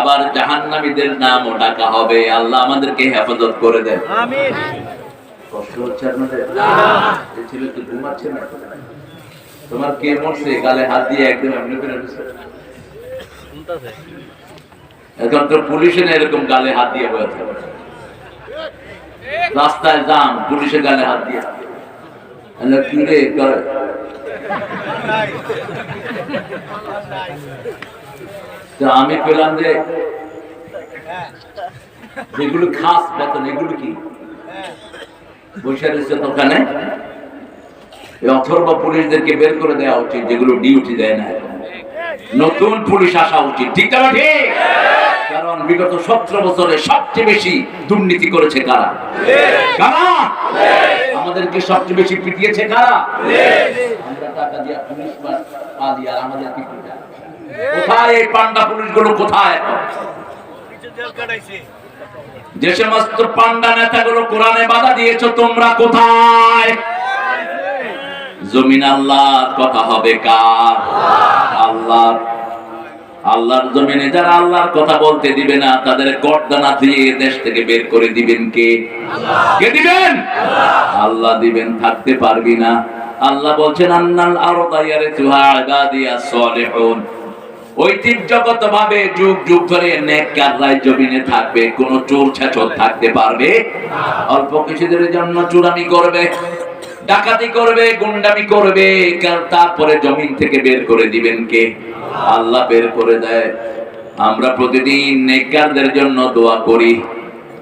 আবার জাহান্নামীদের নামও ডাকা হবে। আল্লাহ আমাদেরকে হেফাজত করে দেন। কষ্ট হচ্ছে আপনাদের? ছেলে তো ঘুমাচ্ছে না। তোমার কে মরছে? গালে হাত দিয়ে একদম এমনি করে এখন তো পুলিশে না এরকম গালে হাত দিয়ে বসে রাস্তায় যান পুলিশে গালে হাত দিয়ে। কি রে? তো আমি পেলাম যে যেগুলো খাস বেতন, এগুলো কি? বসে রয়েছে দোকানে। অথর্ব পুলিশদেরকে বের করে দেওয়া উচিত, যেগুলো ডিউটি দেয় না। নতুন পুলিশ আসা উচিত, ঠিক না ঠিক? কারণ বিগত সতেরো বছরে সবচেয়ে বেশি দুর্নীতি করেছে কারা? কারা? আমাদেরকে সবচেয়ে বেশি পিটিয়েছে কারা? আমরা টাকা দিয়া পুলিশ পা- পা আর আমাদের? কোথায় এই পান্ডা পুলিশগুলো কোথায়? যে সমস্ত পান্ডা নেতাগুলো কোরআনে বাধা দিয়েছ, তোমরা কোথায়? জমিন আল্লাহর কথা হবে কার? আল্লাহ আল্লাহর জমিনে যারা আল্লাহর কথা বলতে দিবে না, তাদের গর্দানা দিয়ে দেশ থেকে বের করে দিবেন কে? কে দিবেন? আল্লাহ দিবেন, থাকতে পারবি না। আল্লাহ বলছেন, আন্নাল আরদা ইয়ারিসুহা ইবাদিয়া সলিহুন। ঐতিহ্যগত ভাবে যুগ যুগ ধরে জমিনে থাকবে, কোন চোর ছাচর থাকতে পারবে। অল্প কিছুদিনের জন্য চুরামি করবে, ডাকাতি করবে, গুন্ডামি করবে তারপরে জমিন থেকে বের করে দিবেন কে? আল্লাহ বের করে দেয়। আমরা প্রতিদিন জন্য দোয়া করি।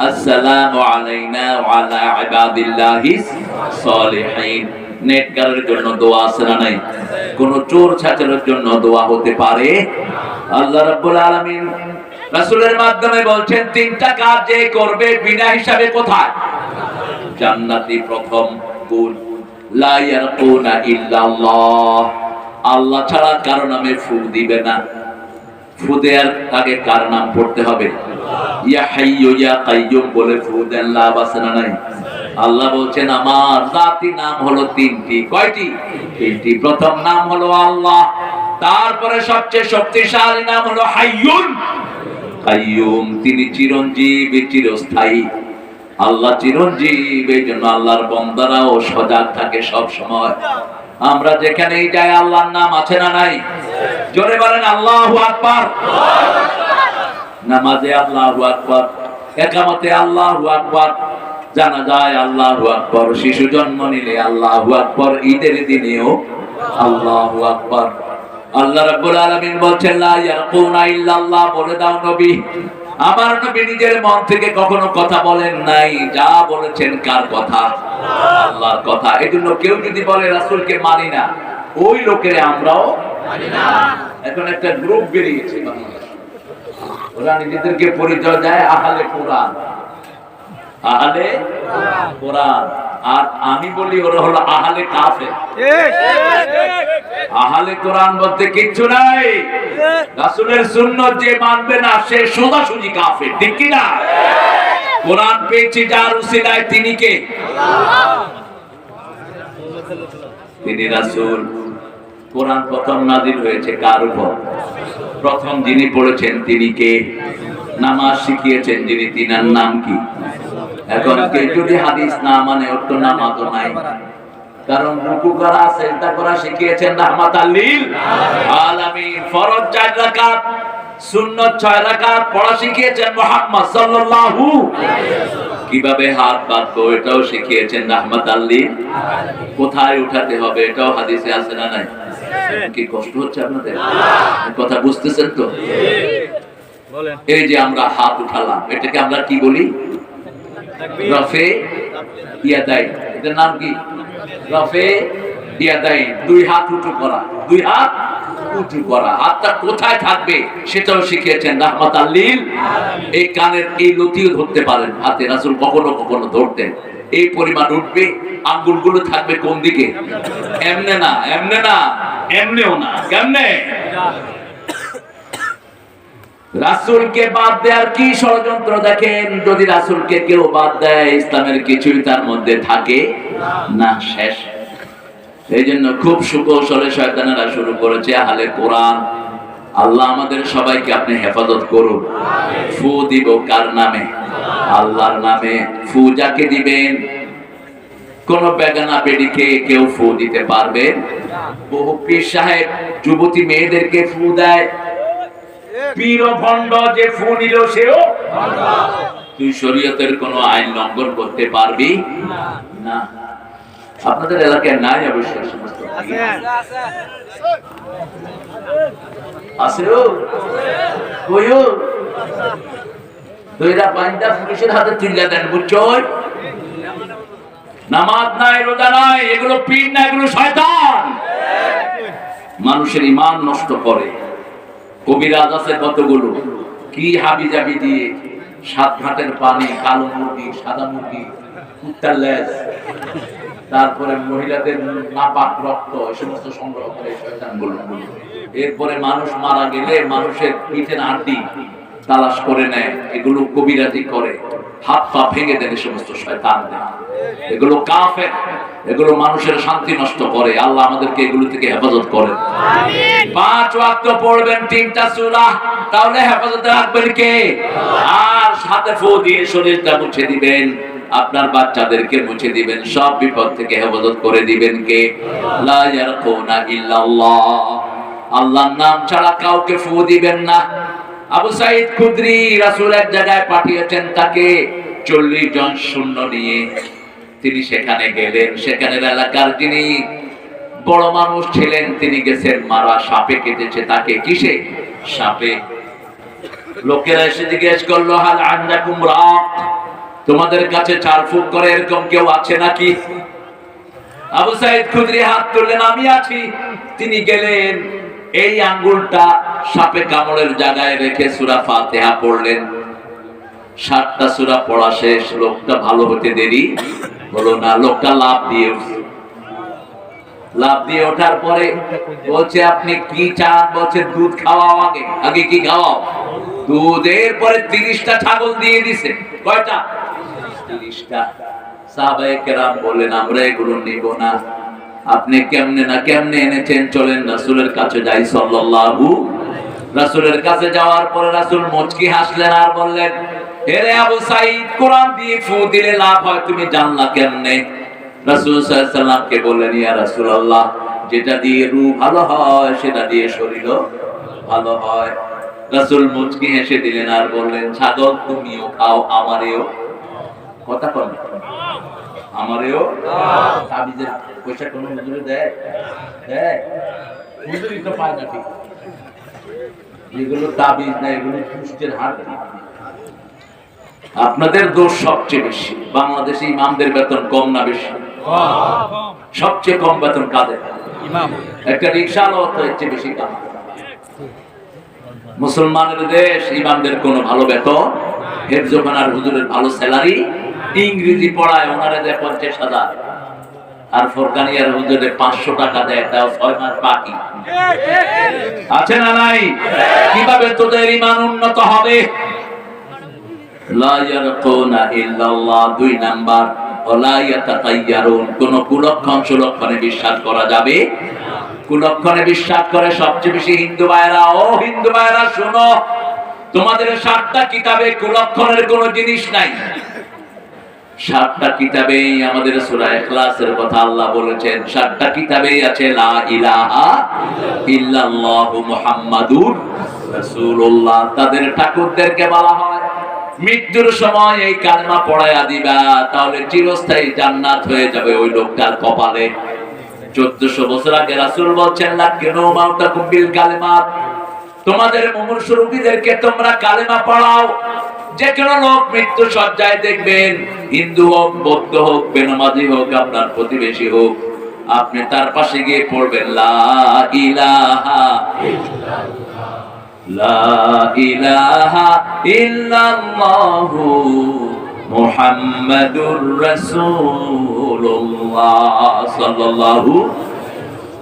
আসসালামু আলাইনা আলা ইবাদিল্লাহিস সলিহিন। নেককারের জন্য দোয়া আছে না নাই? কোন চোর ছাচরের জন্য দোয়া হতে পারে? আল্লাহ রাব্বুল আলামিন রাসূলের মাধ্যমে বলছেন, তিনটা কাজ যে করবে বিনা হিসাবে কোথায়? জান্নাতি প্রথম গুণ। লা ইয়ারকুনা ইল্লাল্লাহ। আল্লাহ ছাড়া কারও নামে ফুক দিবে না। ফু দেওয়ার আগে কার নাম পড়তে হবে? ইয়া হাইয়ু ইয়া কাইয়ুম বলে ফু দেন লাভ আছে না নাই? আল্লাহ বলছেন, আমার জাতি নাম হলো তিনটি। কয়টি? তিনটি। প্রথম নাম হলো আল্লাহ। তারপরে সবচেয়ে শক্তিশালী নাম হলো হাইয়ুন। কাইয়ুম তিনি চিরঞ্জীব, চিরস্থায়ী। আল্লাহ চিরঞ্জীব, এই জন্য আল্লাহর বন্দারাও সজাগ থাকে সব সময় আমরা যেখানেই যাই, আল্লাহর নাম আছে না নাই? জোরে বলেন, আল্লাহু আকবার নামাজে আল্লাহু আকবার, একামতে আল্লাহু আকবার। জানা যায় আল্লাহু আকবার, শিশু জন্ম নিলে আল্লাহু আকবার, ঈদের দিনেও আল্লাহু আকবার। আল্লাহ রাব্বুল আলামিন বলছেন, লা ইয়ারকুনা ইল্লাল্লাহ বলে দাও নবী। আমার নবী নিজের মন থেকে কখনো কথা বলেন নাই। যা বলেছেন কার কথা? আল্লাহর কথা। এজন্য কেউ যদি বলে, রাসূলকে মানি না ওই লোকের আমরাও এখন একটা গ্রুপ বেরিয়েছে বাংলাদেশে। ওরা নিজেদেরকে পরিচয় দেয় আহলে কোরআন। আহলে কোরআন। আর আমি বলি ওরা হলো আহলে কাফের। আহলে কোরআন বলতে কিচ্ছু নাই। রাসূলের সুন্নাত যে মানবে না, সে সোজাসুজি কাফের, ঠিক কি না? কোরআন পেয়েছি যার উসিলায় তিনি কে? তিনি রাসূল। কোরআন প্রথম নাজিল হয়েছে কার উপর? প্রথম যিনি পড়েছেন তিনি কে? নামাজ শিখিয়েছেন যিনি, তিনার নাম কি? এখন কে যদি হাদিস না মানে ওর তো নামাজও নাই। কারণ রুকু করা সেজদা করা শিখিয়েছেন রাহমাত আল্লিল আলামিন। ফরজ চার রাকাত সুন্নত ছয় রাকাত পড়া শিখিয়েছেন মুহাম্মদ সাল্লাল্লাহু কীভাবে হাত বাঁধবো এটাও শিখিয়েছেন রাহমাত আল্লিল কোথায় উঠাতে হবে এটাও হাদিসে আছে না নাই? কি কষ্ট হচ্ছে আপনাদের? কথা বুঝতেছেন তো? বলেন। এই যে আমরা হাত উঠালাম এটাকে আমরা কি বলি? রফে ইয়াদাই এটার নাম কি? রফে ইয়াদাই দুই হাত উঁচু করা। দুই হাত উঁচু করা। হাতটা কোথায় থাকবে সেটাও শিখিয়েছেন রাহমাত আল্লিল এই কানের এই লতিও ধরতে পারেন। হাতে রাসূল কখনো কখনো ধরতেন। এই পরিমাণ উঠবে, আঙ্গুলগুলো থাকবে কোন দিকে? এমনে না এমনে না, এমনেও না। কেমনে? রাসূলকে বাদ দেওয়ার কি ষড়যন্ত্র দেখেন? যদি রাসূলকে কেউ বাদ দেয়, ইসলামের কিছুই তার মধ্যে থাকে না শেষ। এই জন্য খুব সুকৌশলে শয়তানেরা শুরু করেছে আহলে কোরআন। আল্লাহ আমাদের সবাইকে আপনি হেফাজত করুন। ফু দিব কার নামে? আল্লাহর নামে। ফু যাকে দিবেন? কোন বেগানা বেডিকে কেউ ফু দিতে পারবে? বহু পীর সাহেব, যুবতী মেয়েদেরকে ফু দেয়। যে সেও তুই শরীয়তের কোন আইন লঙ্ঘন করতে পারবি? না। আপনাদের এলাকায় নাই অবশ্যই সমস্ত। নামাজ নাই, রোজা নাই, এগুলো না, এগুলো মানুষের ইমান নষ্ট করে। কবিরাজ আছে কতগুলো? কি হাবি জাবি দিয়ে সাত ঘাটের পানি, কালো মুরগি, সাদা মুরগি তারপরে মহিলাদের নাপাক রক্ত, এই সমস্ত সংগ্রহ করে এরপরে মানুষ মারা গেলে মানুষের পিঠের হাড্ডি তালাশ করে নেয়, এগুলো কবিরাজি করে, হাত পা ভেঙে এই সমস্ত শয়তানদের। এগুলো কাফের এগুলো মানুষের শান্তি নষ্ট করে। আল্লাহ আমাদেরকে এগুলো থেকে হেফাজত করেন পাঁচ ওয়াক্ত পড়বেন তিনটা সূরা। তাহলে হেফাজতে রাখবেন কে? আর সাথে ফু দিয়ে শরীরটা মুছে দিবেন। আপনার বাচ্চাদেরকে মুছে দিবেন। সব বিপদ থেকে হেফাজত করে দিবেন কে? লা ইয়ারকুনা ইল্লাল্লাহ। আল্লাহর নাম ছাড়া কাউকে ফু দিবেন না। আবু সাইদ খুদরি রাসূল এক জায়গায় পাঠিয়েছেন তাকে। চল্লিশ জন শূন্য নিয়ে। তিনি সেখানে গেলেন। সেখানের এলাকার যিনি বড় মানুষ ছিলেন, তিনি গেছেন মারা, সাপে কেটেছে তাকে। কিসে? সাপে। লোকেরা এসে জিজ্ঞেস করল, হাল তোমাদের কাছে চার ফুক করে এরকম কেউ আছে নাকি? আবু সাইদ খুদরি হাত তুললেন, আমি আছি। তিনি গেলেন। এই আঙ্গুলটা সাপে কামড়ের জায়গায় রেখে সুরা ফাতেহা পড়লেন। সাতটা সুরা পড়া শেষ, লোকটা ভালো হতে দেরি। হলো না, লোকটা লাভ দিয়ে লাভ দিয়ে ওঠার পরে বলছে, আপনি কি চান? বলছে, দুধ খাওয়াও আগে। আগে কি খাওয়াও? দুধের পরে তিরিশটা ছাগল দিয়ে দিছে। কয়টা? তিরিশটা। সাহাবায়ে কেরাম বললেন, আমরা এগুলো নিব না। আপনি কেমনে না কেমনে এনেছেন? চলেন রাসুলের কাছে যাই। সাল্লাল্লাহু রাসূলের কাছে যাওয়ার পরে রাসুল মুচকি হাসলেন আর বললেন হেরে আবু সাইদ, কোরআন দিয়ে ফু দিলে লাভ হয়, তুমি জানলা কেমনে রাসূল সাল্লাল্লাহু বললেন, ইয়া রাসূলুল্লাহ, যেটা দিয়ে রূহ ভালো হয়, সেটা দিয়ে শরীরও ভালো হয়। রাসূল মুচকি হেসে দিলেন আর বললেন, ছাগল তুমিও খাও, আমারেও কথা কন আমারেও তাবিজের পয়সা কোন হুজুরে দেয়? দেয়? হুজুরই তো পায় না ঠিক। এগুলো তাবিজ না, এগুলো পুষ্টের হার আপনাদের দোষ সবচেয়ে বেশি। বাংলাদেশে ইমামদের বেতন কম না বেশি? সবচেয়ে কম বেতন কাদের? একটা রিক্সা হচ্ছে বেশি কাম মুসলমানের দেশ ইমামদের কোনো ভালো বেতন? হেফজোখানার হুজুরের ভালো স্যালারি? ইংরেজি পড়ায় ওনারা দেয় পঞ্চাশ হাজার। আর ফোরকানিয়ার হুজুরে পাঁচশো টাকা দেয় তাও ছয় মাস বাকি। আছে না নাই? কীভাবে তোদের ইমান উন্নত হবে? লা সাতটা কিতাবেই আমাদের সূরা ইখলাসের কথা আল্লাহ বলেছেন। সাতটা কিতাবেই আছে মুহাম্মাদুর তাদের ঠাকুরদেরকে বলা হয় মৃত্যুর সময় এই কালমা পড়ায়া দিবা, তাহলে চিরস্থায়ী জান্নাত হয়ে যাবে ওই লোকটার কপালে। চোদ্দশো বছর আগে রাসূল বলছেন লা কেন মাউতা কুবিল কালেমাত। তোমাদের মুমূর্ষু রোগীদেরকে তোমরা কালেমা পড়াও। যে কোনো লোক মৃত্যু সজ্জায় দেখবেন, হিন্দু হোক, বৌদ্ধ হোক, বেনমাজি হোক, আপনার প্রতিবেশী হোক, আপনি তার পাশে গিয়ে পড়বেন, লা ইলাহা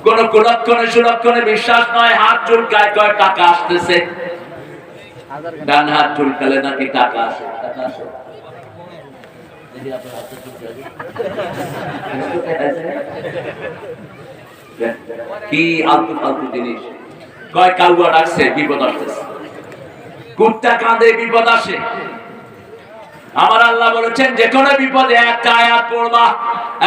কোন কুলক্ষণে বিশ্বাস নয়, হাত কয় টাকা আসতেছে। ডান হাত চুলকালে নাকি টাকা আসে। কি আলতু ফালতু জিনিস? কয় কাউয়া ডাকছে বিপদ আসতেছে কুত্তা কাঁদে বিপদ আসে আমার আল্লাহ বলেছেন যে কোনো বিপদে একটা আয়াত পড়বা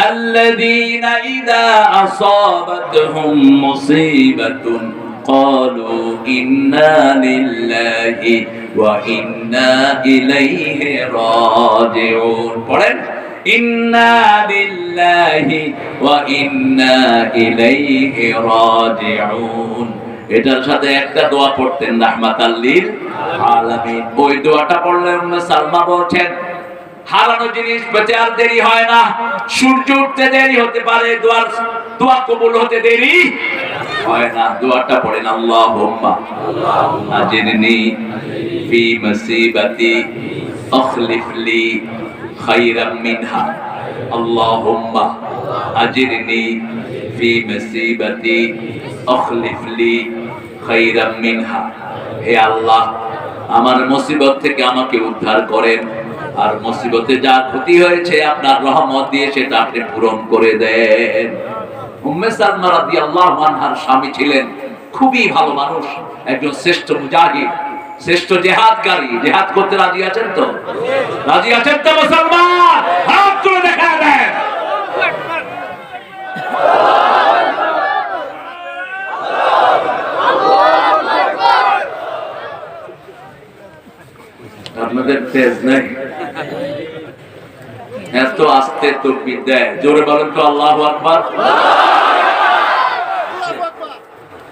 আল্লাযীনা ইযা আসাবাতহুম মুসিবাতুন قالوا إنا لله وإنا إليه راجعون পড়েন إنا لله وإنا إليه راجعون এটার সাথে একটা দোয়া পড়তেন, রাহমাতাল্লিল আলামিন। ওই দোয়াটা পড়লে উম্মে সালমা বলছেন, হারানো জিনিস পেতে আর দেরি হয় না, সূর্য উঠতে দেরি হতে পারে, দোয়ার, দোয়া কবুল হতে দেরি হয় না। দোয়াটা পড়েন, আল্লাহুম্মা, আজিরনি ফি মুসিবাতি আখলিফ লি খায়রাম মিনহা। আল্লাহুম্মা, আজিরনি ফি মুসিবাতি আখলিফ লি খায়রাম মিনহা। হে আল্লাহ, আমার মুসিবত থেকে আমাকে উদ্ধার করেন। আর মুসিবতে যা ক্ষতি হয়েছে, আপনার রহমত দিয়ে সেটা আপনি পূরণ করে দেন। উম্মে সালমা রাদিয়াল্লাহু আনহার স্বামী ছিলেন, খুবই ভালো মানুষ, একজন শ্রেষ্ঠ মুজাহিদ, শ্রেষ্ঠ জেহাদকারী জেহাদ করতে রাজি আছেন তো? রাজি আছেন তো মুসলমান? হাত তুলে দেখা দেন আপনাদের তেজ নেই। এত আস্তে তো দেয়। জোরে বলেন তো আল্লাহ আকবার।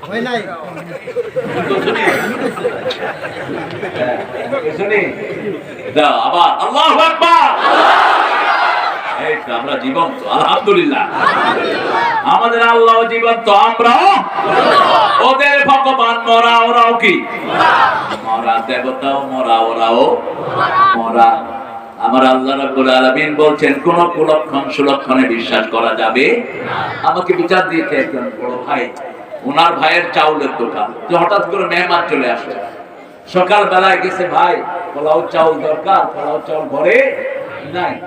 হয় আবার। আল্লাহ আকবার। আমরা জীবন্ত। আলহামদুলিল্লাহ। আমাদের আল্লাহ জীবন্ত ওদের ভগবান মরা, ওরাও কি? মরা মরা, ওরাও? মরা। আমার আল্লাহ রাব্বুল আলামিন বলছেন, কোন কুলক্ষণ সুলক্ষণে বিশ্বাস করা যাবে? আমাকে বিচার দিয়েছে একজন বড় ভাই। ওনার ভাইয়ের চাউলের দোকান। যে হঠাৎ করে মেহমান চলে আসে সকাল বেলায় গেছে, ভাই, পোলাও চাউল দরকার, পোলাও চাউল ঘরে? নাই।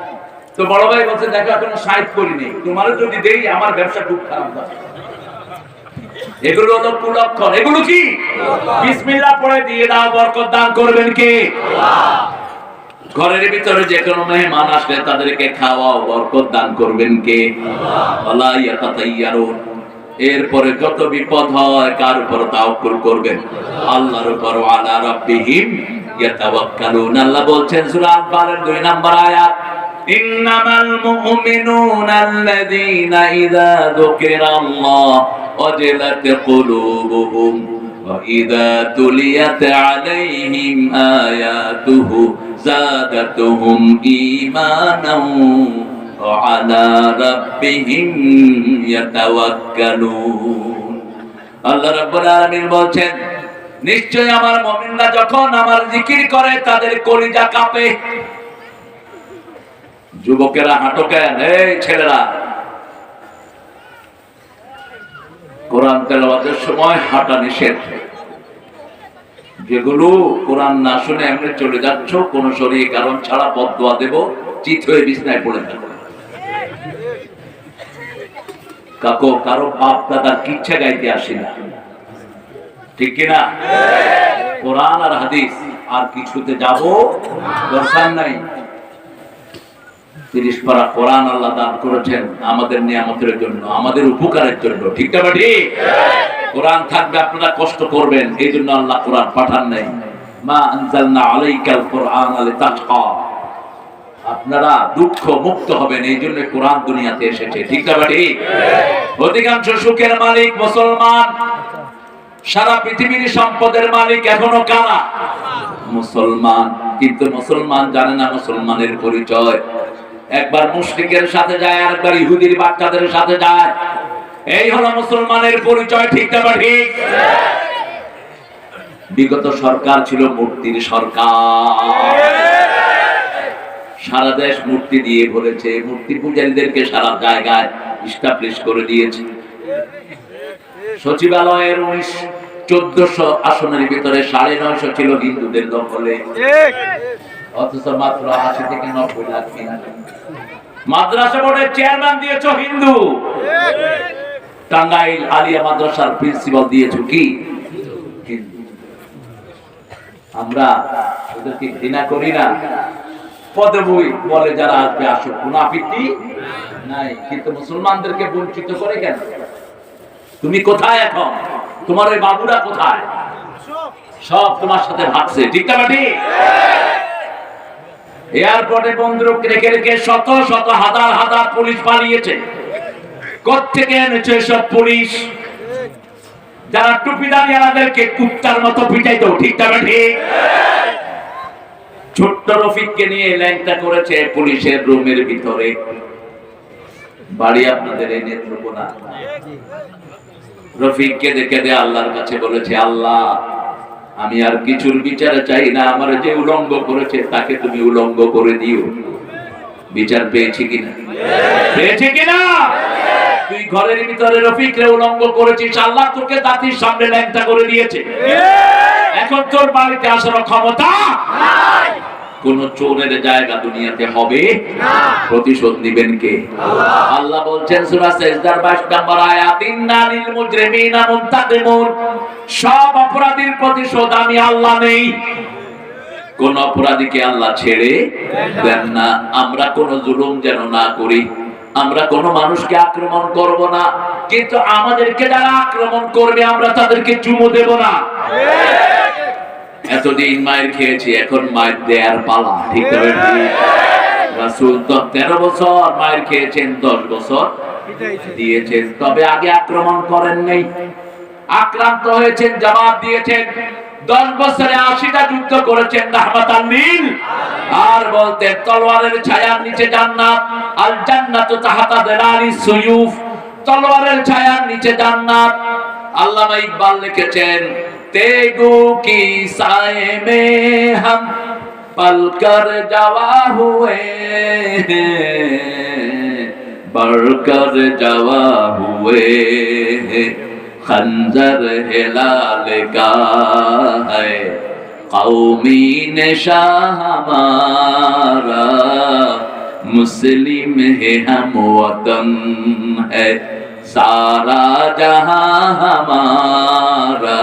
তো বড় ভাই বলছে, দেখো, এখনও সাইড করিনি। তোমার যদি দেই, আমার ব্যবসা খুব খারাপ হবে এগুলো হলো কুলক্ষণ। এগুলো কি? পড়ে দিয়ে দাও, বরকত দান করবেন ঘরের ভিতরে যে কোনো মেহমান আসলে তাদেরকে বরকত দান করবেন কে? এরপরে যত বিপদ হয়, কার উপর তাওকুল করবেন? আল্লাহর উপর, আলা ইয়াতাওয়াক্কালুন। আল্লাহ বলছেন, সূরা আল-বারের 2 নম্বর আয়াত ইন্নামাল মুমিনুনা আল্লাযীনা ইযা যুকিরাল্লাহ ওয়াজিলাত কুলুবুহুম وإذا تليت عليهم آياته زادتهم إيمانا وعلى ربهم يتوكلون আল্লাহ রাব্বুল আলামিন বলছেন নিশ্চয় আমার মুমিনরা যখন আমার জিকির করে তাদের কলিজা কাঁপে যুবকেরা হাঁটো কেন? এই ছেলেরা। কোরআন তেলাওয়াতের সময় হাঁটা নিষেধ। যেগুলো কোরআন না শুনে এমনি চলে যাচ্ছ কোন শরীর কারণ ছাড়া বদোয়া দেব চিত হয়ে বিছনায় পড়ে থাকো। কাকো কারও বাপ দাদার কিচ্ছা গাইতে আসি না। ঠিক কিনা? কোরআন আর হাদিস আর কিছুতে যাব দরকার নাই। তিরিশ পারা কোরআন আল্লাহ দান করেছেন আমাদের নিয়ামতের জন্য, আমাদের উপকারের জন্য। ঠিক না বা ঠিক কোরআন থাকবে, আপনারা কষ্ট করবেন। এই জন্য আল্লাহ কোরআন পাঠান নাই। মা কোরআন লিতাশকা আপনারা দুঃখ মুক্ত হবেন, এই জন্য কোরআন দুনিয়াতে এসেছে। ঠিক না বা ঠিক অধিকাংশ সুখের মালিক মুসলমান। সারা পৃথিবীর সম্পদের মালিক এখনও কারা? মুসলমান। কিন্তু মুসলমান জানে না মুসলমানের পরিচয়। একবার মুশরিকের সাথে যায় আর একবার ইহুদির বাচ্চাদের সাথে যায়। এই হলো মুসলমানের পরিচয় ঠিক না ঠিক? বিগত সরকার ছিল মূর্তির সরকার। সারা দেশ মূর্তি দিয়ে ভরেছে মূর্তি পূজারীদেরকে সারা জায়গায় স্টাবলিশ করে দিয়েছে। সচিবালয়ের উনিশ চোদ্দশো আসনের ভিতরে সাড়ে নয়শো ছিল হিন্দুদের দখলে। অথচ মাত্র আশি থেকে নব্বই লাখ কিনা। মাদ্রাসা বোর্ডের চেয়ারম্যান দিয়েছ হিন্দু। টাঙ্গাইল আলিয়া মাদ্রাসার প্রিন্সিপাল দিয়েছ কি? আমরা ওদেরকে ঘৃণা করি না। পদে বলে যারা আসবে আসুক। কোন নাই। কিন্তু মুসলমানদেরকে বঞ্চিত করে কেন? তুমি কোথায় এখন? তোমার ওই বাবুরা কোথায়? সব তোমার সাথে ভাগছে। ঠিক না ঠিক এয়ারপোর্টে বন্দুক রেখে রেখে শত শত হাজার হাজার পুলিশ পালিয়েছে। কোথেকে এনেছে সব পুলিশ? যারা টুপি দাঁড়িয়ালাদেরকে কুত্তার মতো পিটাইতো, ঠিক না ঠিক ছোট্ট রফিককে নিয়ে করেছে পুলিশের রুমের ভিতরে। বাড়ি আপনাদের এই নেত্রকোনা রফিককে দেখে দে আল্লাহর কাছে বলেছে, আল্লাহ আমি আর কিছুর বিচার চাই না আমার যে উলঙ্গ করেছে তাকে তুমি উলঙ্গ করে দিও। বিচার পেয়েছি কিনা? পেয়েছি কিনা? তুই ঘরের ভিতরে রফিকরে উলঙ্গ করেছিস আল্লাহ তোকে দাঁতির সামনে ল্যাংটা করে দিয়েছে। এখন তোর বাড়িতে আসার ক্ষমতা কোন চোরের জায়গা দুনিয়াতে হবে? প্রতিশোধ নিবেন কে? আল্লাহ। বলছেন সূরা সেজদার 22 নম্বর মুজরিমিনা মুনতাকিমুন সব অপরাধীর প্রতিশোধ আমি আল্লাহ নেই। কোন অপরাধীকে আল্লাহ ছেড়ে দেন না। আমরা কোন জুলুম যেন না করি। আমরা কোন মানুষকে আক্রমণ করব না। কিন্তু আমাদেরকে যারা আক্রমণ করবে আমরা তাদেরকে চুমু দেব না। এতদিন মায়ের খেয়েছি, এখন মায়ের দেয়ার পালা, ঠিক রাসূল তো তেরো বছর মায়ের খেয়েছেন, দশ বছর দিয়েছেন, তবে আগে আক্রমণ করেন নেই। আক্রান্ত হয়েছেন, জবাব দিয়েছেন, দশ বছরে আশিটা যুদ্ধ করেছেন আর বলতেন, তলোয়ারের ছায়ার নিচে জান্নাত আল জান্নাতু তাহাতা দিলালি সুয়ুফ। তলোয়ারের ছায়ার নিচে জান্নাত। আল্লামা ইকবাল লিখেছেন تیگو کی سائے میں ہم پل کر جوا ہوئے ہیں۔ بڑھ کر جوا ہوئے ہیں۔ خنجر حلال کا ہے۔ قومی نشا ہمارا، مسلم ہے ہم وطن ہے۔ সারা জাহা হামারা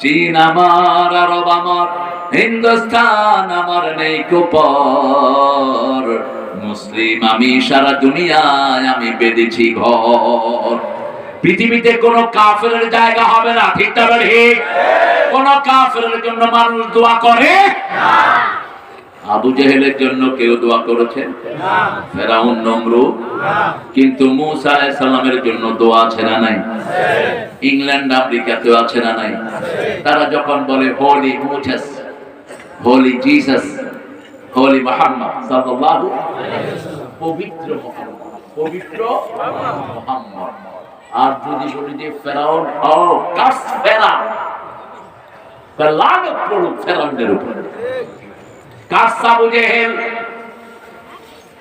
চীন আমার, আরব আমার, হিন্দুস্তান আমার নেই কুপর। মুসলিম আমি, সারা দুনিয়ায় আমি বেঁধেছি ঘর। পৃথিবীতে কোনো কাফের জায়গা হবে না, ঠিক তবে কোন কাফের জন্য মানুষ দোয়া করে? আবু জেহেলের জন্য কেউ দোয়া করেছে? ফেরাউন, নমরুদ? কিন্তু মুসা আলাইহিস জন্য দোয়া আছে না নাই? ইংল্যান্ড, আফ্রিকাতেও আছে না নাই? তারা যখন বলে হোলি মুচাস হোলি জিসাস হোলি মুহাম্মদ সাল্লাল্লাহু পবিত্র পবিত্র মুহাম্মদ। আর যদি বলি যে ফেরাউন, ও কাস ফেরা লাগত পড়ুক ফেরাউনের উপর। কাস আবু জেহেল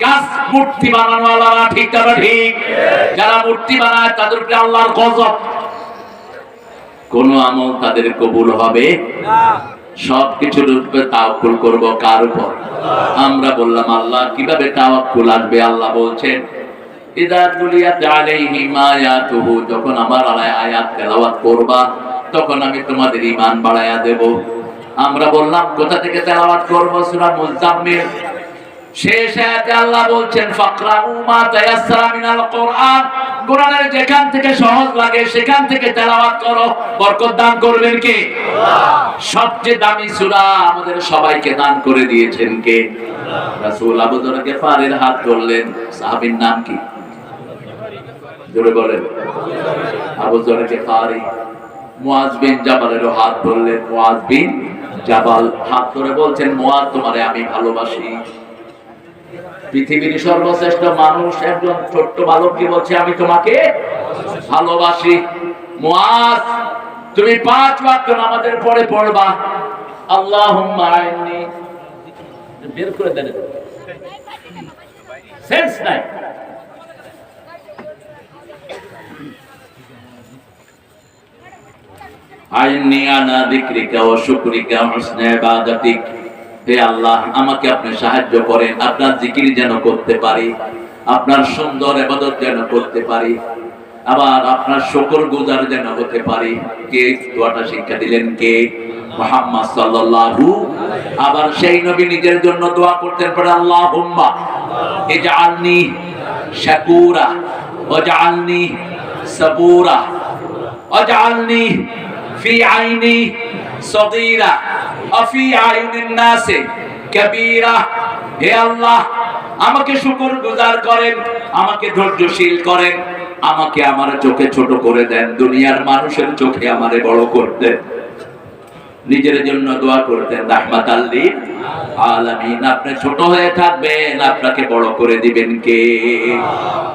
আমরা বললাম, আল্লাহ, কীভাবে আসবে? আল্লাহ বলছেন যখন আমার আয়াত তেলাওয়াত করবা, তখন আমি তোমাদের ইমান বাড়ায়া দেব। আমরা বললাম, কোথা থেকে তেলাওয়াত করব? সূরা মুজাম্মিল। শেষ আয়াতে আল্লাহ বলছেন ফাকরাউ মা তায়াসসারা মিনাল কোরআন। কোরআনের যেখান থেকে সহজ লাগে সেখান থেকে তেলাওয়াত করো। বরকত দান করবেন কে? সবচেয়ে দামি সূরা আমাদের সবাইকে দান করে দিয়েছেন কে? রাসূল আবু যর গেফারের হাত ধরলেন। সাহাবীর নাম কি? জোরে বলেন। আবু যর গেফারি মুয়াজ বিন জাবালের হাত ধরলেন। মুয়াজ বিন জাবাল হাত ধরে বলছেন মুয়াজ তোমারে আমি ভালোবাসি। পৃথিবীর সর্বশ্রেষ্ঠ মানুষ একজন ছোট্ট বালককে বলছে? আমি তোমাকে ভালোবাসি। তুমি পাঁচ ওয়াক্ত নামাজের পরে পড়বা। আইন্নি বের করে দেন সেন্স নাই। আইন্নি আনা যিকরিকা ওয়া শুকরিকা ওয়া হুসনি হে আল্লাহ, আমাকে আপনি সাহায্য করেন, আপনার জিকির যেন করতে পারি, আপনার সুন্দর এবাদত যেন করতে পারি, আবার আপনার শকর গুজার যেন হতে পারি। কে দোয়াটা শিক্ষা দিলেন কে? মুহাম্মদ সাল্লাল্লাহু আবার সেই নবী নিজের জন্য দোয়া করতেন পরে আল্লাহুম্মা ইজআলনি শাকুরা, ওয়াজআলনি সাবুরা, ওয়াজআলনি ফি আইনি সগীরা অফি আয়ুনিন নাসে, কাবীরা, হে আল্লাহ, আমাকে শুকর গুজার করেন, আমাকে ধৈর্যশীল করেন, আমাকে আমার চোখে ছোট করে দেন, দুনিয়ার মানুষের চোখে আমারে বড় করতেন। নিজের জন্য দোয়া করতেন রাহমাত আল্লিল আলামিন, আপনি ছোট হয়ে থাকবেন, আপনাকে বড় করে দিবেন কে?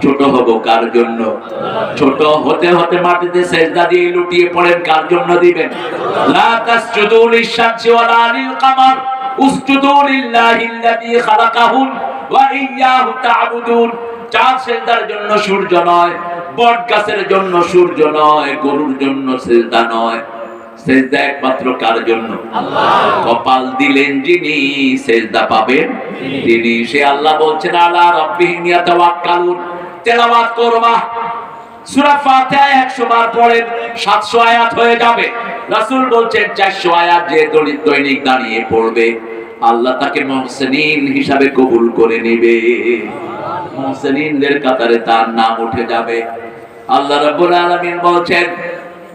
ছোট হব কার জন্য? ছোট হতে হতে মাটিতে সেজদা দিয়ে লুটিয়ে পড়েন কার জন্য দিবেন? লা ওয়ালা লিল-কামার উসজুদু লিল্লাহিল্লাযী খালাকাহুন ওয়া তা'বুদুন চাঁদ সেজদার জন্য সূর্য নয়, বট গাছের জন্য সূর্য নয়, গরুর জন্য সেজদা নয়। সেজদা একমাত্র কার জন্য? কপাল দিলেন যিনি সেজদা পাবেন তিনি। সে আল্লাহ বলছেন আলা রাব্বিহিম ইয়াতাওয়াক্কালুন। তেলাওয়াত করবা। সূরা ফাতিহা 100 বার পড়েন 700 আয়াত হয়ে যাবে। রাসূল বলছেন 400 আয়াত যে দৈনিক দৈনিক দাঁড়িয়ে পড়বে আল্লাহ তাকে মুহসিনিন হিসাবে কবুল করে নেবে। মুহসিনিনদের কাতারে তার নাম উঠে যাবে। আল্লাহ রাব্বুল আলামিন বলছেন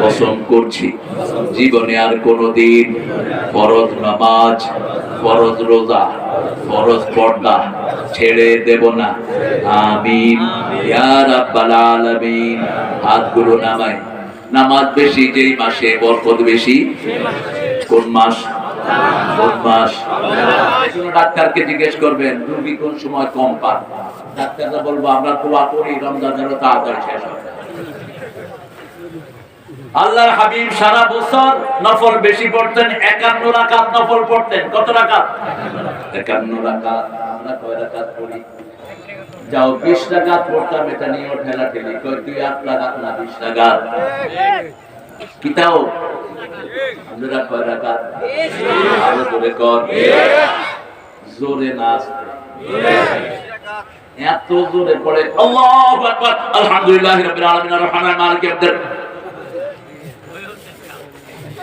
কসম করছি। জীবনে আর কোনোদিন ফরজ নামাজ, ফরজ রোজা, ফরজ পর্দা ছেড়ে দেব না। আমিন। ইয়া রাব্বাল আলামিন। হাতগুলো নামায়। নামাজ বেশি, যেই মাসে বরকত বেশি? কোন মাস? ডাক্তারকে জিজ্ঞেস করবেন, রুগী কোন সময় কম পান? ডাক্তাররা বলব, আমরা দোয়া করি রমজান তাড়াতাড়ি শেষ হয়। আল্লাহর হাবিব সারা বছর নফল বেশি পড়তেন, একান্ন রাকাত নফল পড়তেন। কত রাকাত? একান্ন রাকাত, আমরা কয় রাকাত পড়ি? যাও, বিশ রাকাত পড়তাম, এটা নিয়ে ঠেলা ঠেলি। কয় তুই আট রাকাত না বিশ রাকাত? কিতাও আমরা কয় রাকাত? আরও জোরে কর। জোরে না আসতে এত জোরে পড়ে। আল্লাহু আলহামদুলিল্লাহি রাব্বিল আলামিন আর রহমানির মালিক ইয়াউমিদ্দিন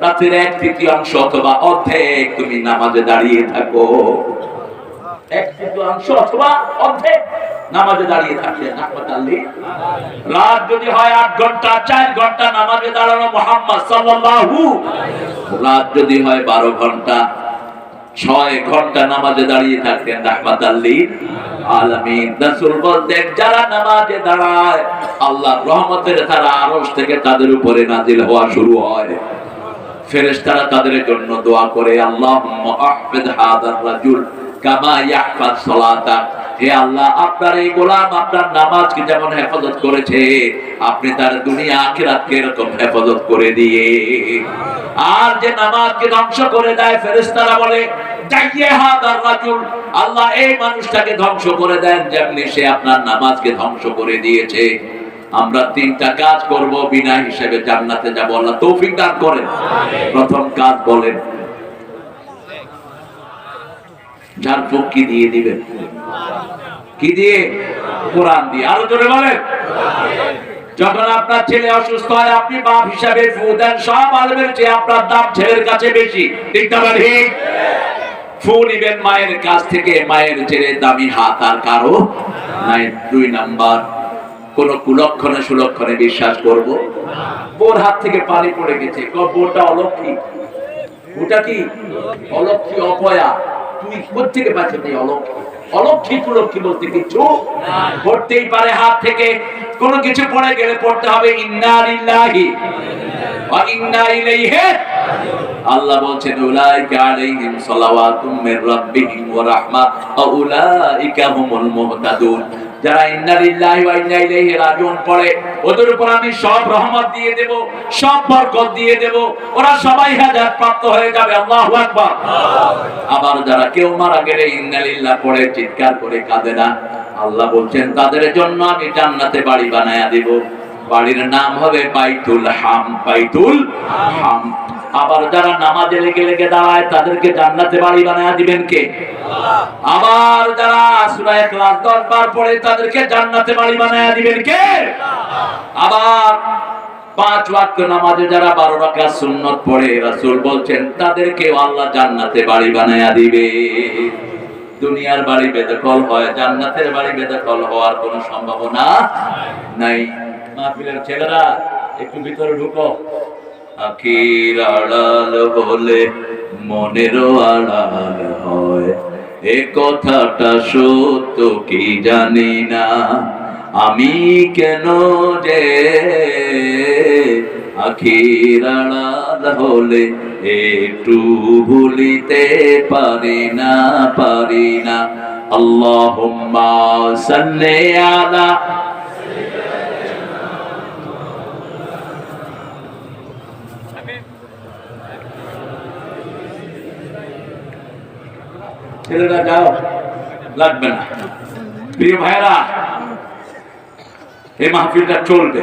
রাতের এক তৃতীয়াংশ অথবা অর্ধেক তুমি নামাজে দাঁড়িয়ে থাকো। নামাজে দাঁড়িয়ে থাকতেন রাহমাত যারা নামাজে দাঁড়ায় আল্লাহ রহমতের তারা আরশ থেকে তাদের উপরে নাজিল হওয়া শুরু হয়। ফেরেশতারা তাদের জন্য দোয়া করে সালাতা। হে আল্লাহ, আপনার এই গোলাম আপনার নামাজকে যেমন হেফাজত করেছে, আপনি তার দুনিয়া আখিরাতকে এরকম হেফাজত করে দিয়ে। আর যে নামাজকে ধ্বংস করে দেয়, ফেরেশতারা বলে আল্লাহ এই মানুষটাকে ধ্বংস করে দেন, যেমনি সে আপনার নামাজকে ধ্বংস করে দিয়েছে। আমরা তিনটা কাজ করব, বিনা হিসেবে জান্নাতে যাব। আল্লাহ তৌফিক দান করেন। প্রথম কাজ বলেন, যার কি দিয়ে দিবেন? কি দিয়ে? কোরআন দিয়ে। আরও জোরে বলেন। যখন আপনার ছেলে অসুস্থ হয়, আপনি বাপ হিসাবে ফু দেন, সব আলমের চেয়ে আপনার দাম ছেলের কাছে বেশি। ঠিক না ঠিক ফু নিবেন মায়ের কাছ থেকে, মায়ের ছেলে দামি হাত আর কারও নাই। দুই নাম্বার কোন কুলক্ষণে সুলক্ষণে বিশ্বাস করব হাত থেকে পানি পড়ে গেছে। অলক্ষী? ওটা কি? অলক্ষী, অপয়া। তুই অলক্ষী? অলক্ষী, কুলক্ষী বলতে কিছু কোনো কিছু পড়ে গেলে পড়তে হবে আল্লাহ বলছেন যারা ইন্না লিল্লাহি ওয়া ইন্না ইলাইহি রাজিউন পড়ে, ওদের উপর আমি সব রহমত দিয়ে দেব, সব বরকত দিয়ে দেব। ওরা সবাই হেদায়েত প্রাপ্ত হয়ে যাবে, আল্লাহু আকবার। আবার যারা কেউ মারা গেলে ইন্না লিল্লাহ পড়ে, চিৎকার করে কাঁদে না। আল্লাহ বলছেন, তাদের জন্য আমি জান্নাতে বাড়ি বানায়া দেব। বাড়ির নাম হবে বাইতুল হাম বাইতুল হাম। আবার যারা নামাজে লেগে লেগে দাঁড়ায়, তাদেরকে জান্নাতে বাড়ি বানায়া দিবেন কে? আবার যারা সূরা ইখলাস 10 বার পড়ে, তাদেরকে জান্নাতে বাড়ি বানায়া দিবেন কে? আবার পাঁচ ওয়াক্ত নামাজে যারা বারো রাকাত সুন্নত পড়ে, রাসূল বলছেন, তাদেরকেও আল্লাহ জান্নাতে বাড়ি বানায়া দিবে। দুনিয়ার বাড়ি বেদখল হয়, জান্নাতের বাড়ি বেদখল হওয়ার কোনো সম্ভাবনা নাই। মাহফিলের ছেলেরা, একটু ভিতরে ঢুকো। আখির আড়াল হলে মনেরও আড়াল হয়। এ কথাটা সত্য কি জানি না। আমি কেন যে আখির আড়াল হলে একটু ভুলিতে পারি না পারি না। আল্লাহুম্মা সাল্লি আলা ছেলেরা যাও লাগবে না প্রিয় ভাইরা এই মাহফিলটা চলবে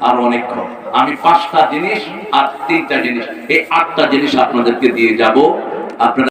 আর অনেকক্ষণ আমি পাঁচটা জিনিস আর তিনটা জিনিস, এই আটটা জিনিস আপনাদেরকে দিয়ে যাব। আপনারা